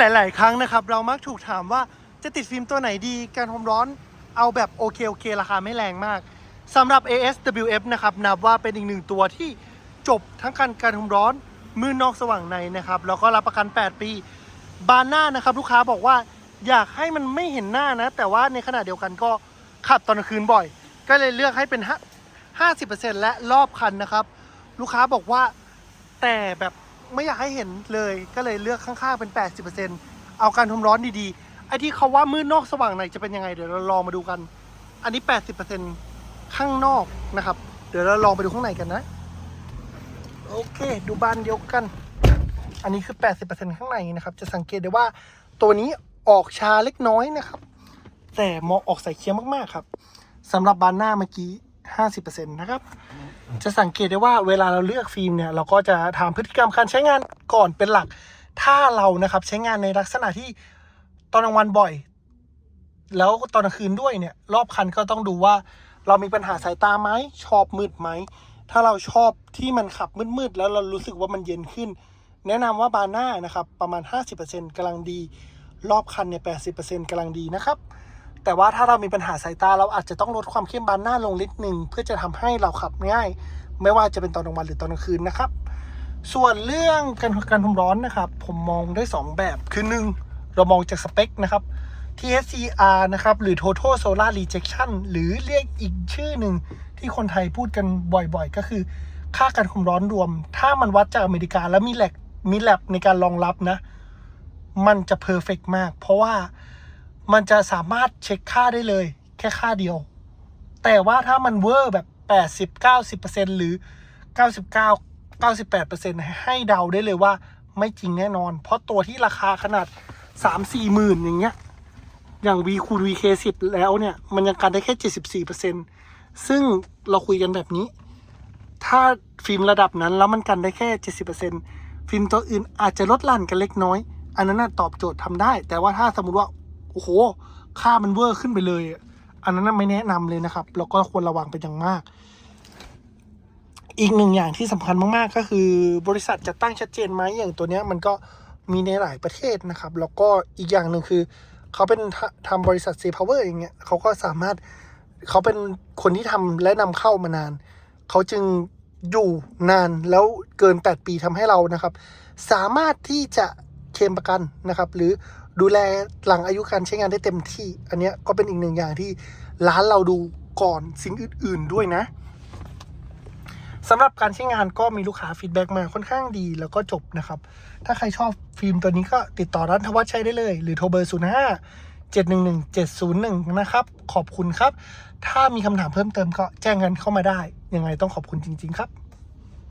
หลาย ๆ ครั้งนะครับ เรามักถูกถามว่าจะติดฟิล์มตัวไหนดีการความร้อนเอาแบบโอเคโอเคราคาไม่แรงมากสำหรับ ASWF นะครับนับว่าเป็นอีกหนึ่งตัวที่จบทั้งการการความร้อนมือนอกสว่างในนะครับแล้วก็รับประกัน 8 ปี บานหน้านะครับ ลูกค้าบอกว่าอยากให้มันไม่เห็นหน้านะ แต่ว่าในขณะเดียวกันก็ขับตอนกลางคืนบ่อย ก็เลยเลือกให้เป็น5 50%และรอบคันนะครับ ลูกค้าบอกว่าแต่แบบ ไม่อยากให้เห็นเลยก็เลยเลือกข้างๆเป็น 80%เอาการทมร้อนดีๆ ไอ้ที่เขาว่ามืดนอกสว่างในจะเป็นยังไงเดี๋ยวเราลองมาดูกัน อันนี้ 80%ข้างนอกนะครับ เดี๋ยวเราลองไปดูข้างในกันนะ โอเค ดูบานเดียวกัน อันนี้คือ 80%ข้างในนะครับ จะสังเกตได้ว่าตัวนี้ออกชาเล็กน้อยนะครับ แต่มองออกใส่เคี้ยวมากๆครับสำหรับบานหน้าเมื่อกี้ 50%นะครับ จะสังเกตได้ว่าเวลาเราเลือกฟิล์มเนี่ย เราก็จะถามพฤติกรรมการใช้งานก่อนเป็นหลัก ถ้าเรานะครับใช้งานในลักษณะที่ตอนกลางวันบ่อย แล้วตอนกลางคืนด้วยเนี่ย รอบคันก็ต้องดูว่าเรามีปัญหาสายตาไหมชอบมืดไหม ถ้าเราชอบที่มันขับมืดๆ แล้วเรารู้สึกว่ามันเย็นขึ้น แนะนำว่าบานหน้านะครับ ประมาณ 50%กำลังดี รอบคันเนี่ย80%กำลังดีนะครับ แต่ว่าถ้าเรามีปัญหาสายตาเราอาจจะต้องลดความเข้มบานหน้าลงนิดนึงเพื่อจะทำให้เราขับง่าย ไม่ว่าจะเป็นตอนกลางวันหรือตอนกลางคืนนะครับ ส่วนเรื่องการการความร้อนนะครับ ผมมองได้ 2 แบบคือหนึ่งเรามองจากสเปคนะครับ TSCR นะครับ หรือ Total Solar Rejection หรือเรียกอีกชื่อหนึ่งที่คนไทยพูดกันบ่อยๆ ก็คือ ค่าการความร้อนรวม ถ้ามันวัดจากอเมริกาแล้วมีแลบมีแลบในการรองรับนะ มันจะเพอร์เฟกมาก เพราะว่า มันจะสามารถเช็คค่าได้เลย แค่ค่าเดียว แต่ว่าถ้ามันเวอร์แบบ 80 90หรือ 99 98ให้เดาได้เลยว่าไม่จริงแน่นอน เพราะตัวที่ราคาขนาด 3 4หมื่นอย่างเงี้ยอย่าง V คูณ VK10 แล้วเนี่ย มันยังกันได้แค่ 74%ซึ่งเราคุยกันแบบนี้ ถ้าฟิล์มระดับนั้นแล้วมันกันได้แค่ 70%ฟิล์มตัวอื่นอาจจะลดหลั่นกันเล็กน้อย อันนั้นตอบโจทย์ทำได้ แต่ว่าถ้าสมมติว่า โอ้โห ค่ามันเวอร์ขึ้นไปเลย อันนั้นไม่แนะนำเลยนะครับ แล้วก็ควรระวังเป็นอย่างมาก อีกหนึ่งอย่างที่สำคัญมากๆ ก็คือบริษัทจะตั้งชัดเจนไหมอย่างตัวเนี้ยมันก็มีในหลายประเทศนะครับ แล้วก็อีกอย่างหนึ่งคือ เขาเป็นททำบริษัทซีพาวเวอร์อย่างเงี้ยเขาก็สามารถเขาเป็นคนที่ทำและนำเข้ามานาน เขาจึงอยู่นานแล้วเกิน 8 ปีทำให้เรานะครับ สามารถที่จะเคลมประกันนะครับ หรือ ดูแลหลังอายุการใช้งานได้เต็มที่ อันเนี้ยก็เป็นอีกหนึ่งอย่างที่ร้านเราดูก่อนสิ่งอื่น ๆด้วยนะสำหรับการใช้งานก็มีลูกค้าฟีดแบ็กมาค่อนข้างดีแล้วก็จบนะครับ ถ้าใครชอบฟิล์มตัวนี้ก็ติดต่อร้านทวัชชัยได้เลย หรือโทรเบอร์ 0 5 7 1 1 7 0 1 นะครับ ขอบคุณครับ ถ้ามีคำถามเพิ่มเติมก็แจ้งกันเข้ามาได้ ยังไงต้องขอบคุณจริง ๆ ครับ